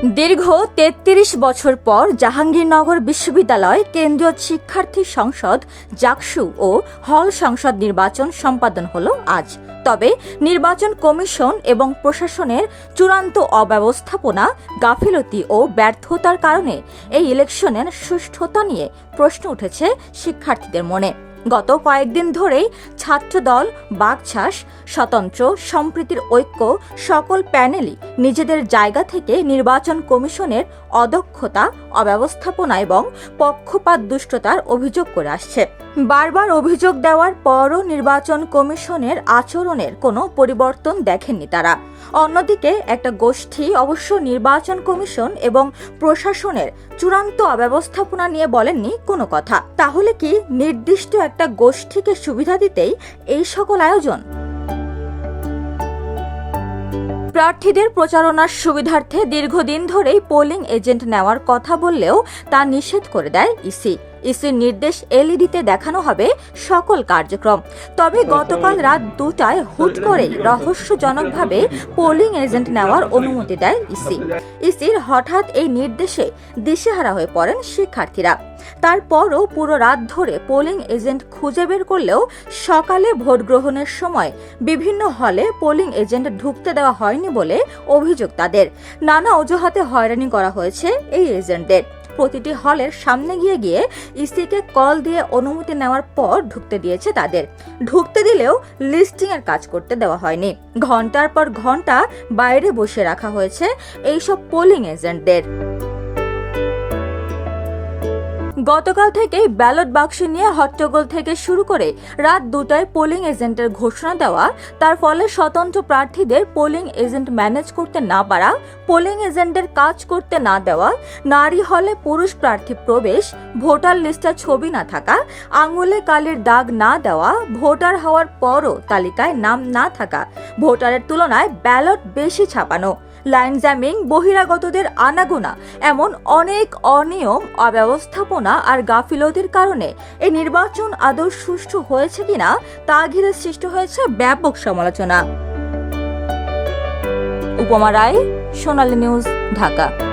দীর্ঘ তেত্রিশ বছর পর জাহাঙ্গীরনগর বিশ্ববিদ্যালয় কেন্দ্রীয় শিক্ষার্থী সংসদ, জাকসু ও হল সংসদ নির্বাচন সম্পাদন হল আজ। তবে নির্বাচন কমিশন এবং প্রশাসনের চূড়ান্ত অব্যবস্থাপনা, গাফিলতি ও ব্যর্থতার কারণে এই ইলেকশনের সুষ্ঠুতা নিয়ে প্রশ্ন উঠেছে শিক্ষার্থীদের মনে। গত কয়েকদিন ধরেই ছাত্রদল, বাগছাস, স্বতন্ত্র, সম্প্রীতির ঐক্য, সকল প্যানেলই নিজেদের জায়গা থেকে নির্বাচন কমিশনের অদক্ষতা, অব্যবস্থাপনা এবং পক্ষপাত দুষ্টতার অভিযোগ করে আসছে। বারবার অভিযোগ দেওয়ার পরও নির্বাচন কমিশনের আচরণের কোনো পরিবর্তন দেখেননি তারা। অন্যদিকে একটা গোষ্ঠী অবশ্য নির্বাচন কমিশন এবং প্রশাসনের চূড়ান্ত অব্যবস্থাপনা নিয়ে বলেননি কোনো কথা। তাহলে কি নির্দিষ্ট একটা গোষ্ঠীকে সুবিধা দিতেই এই সকল আয়োজন। প্রার্থীদের প্রচারণার সুবিধার্থে দীর্ঘদিন ধরেই পোলিং এজেন্ট নেওয়ার কথা বললেও তা নিষেধ করে দেয় ইসি। ইসির নির্দেশ এলইডিতে দেখানো হবে সকল কার্যক্রম। তবে গতকাল রাত দুটায় হুট করেই রহস্যজনকভাবে পোলিং এজেন্ট নেওয়ার অনুমতি দেয় ইসি। ইসির হঠাৎ এই নির্দেশে দিশেহারা হয়ে পড়েন শিক্ষার্থীরা। তারপরও পুরো রাত ধরে পোলিং এজেন্ট খুঁজে বের করলেও সকালে ভোট গ্রহণের সময় বিভিন্ন হলে পোলিং এজেন্ট ঢুকতে দেওয়া হয়নি বলে অভিযোগ তাদের। নানা অজুহাতে হয়রানি করা হয়েছে এই এজেন্টদের। প্রতিটি হলের সামনে গিয়ে গিয়ে ইসিকে কল দিয়ে অনুমতি নেওয়ার পর ঢুকতে দিয়েছে তাদের। ঢুকতে দিলেও লিস্টিং এর কাজ করতে দেওয়া হয়নি। ঘণ্টার পর ঘণ্টা বাইরে বসে রাখা হয়েছে এইসব পোলিং এজেন্টদের। গতকাল থেকেই ব্যালট বাক্স নিয়ে হট্টগোল থেকে শুরু করে রাত দুটায় পোলিং এজেন্টের ঘোষণা দেওয়া, তার ফলে স্বতন্ত্র প্রার্থীদের পোলিং এজেন্ট ম্যানেজ করতে না পারা, পোলিং এজেন্টের কাজ করতে না দেওয়া, নারী হলে পুরুষ প্রার্থী প্রবেশ, ভোটার লিস্টে ছবি না থাকা, আঙুলে কালির দাগ না দেওয়া, ভোটার হওয়ার পরও তালিকায় নাম না থাকা, ভোটারের তুলনায় ব্যালট বেশি ছাপানো। লাইন জ্যামিং বহিরাগতদের আনাগোনা, এমন অনেক অনিয়ম, অব্যবস্থাপনা আর গাফিলতির কারণে এই নির্বাচন আদৌ সুষ্ঠু হয়েছে কিনা তা ঘিরে সৃষ্টি হয়েছে ব্যাপক সমালোচনা। উপমা রায়, সোনালী নিউজ, ঢাকা।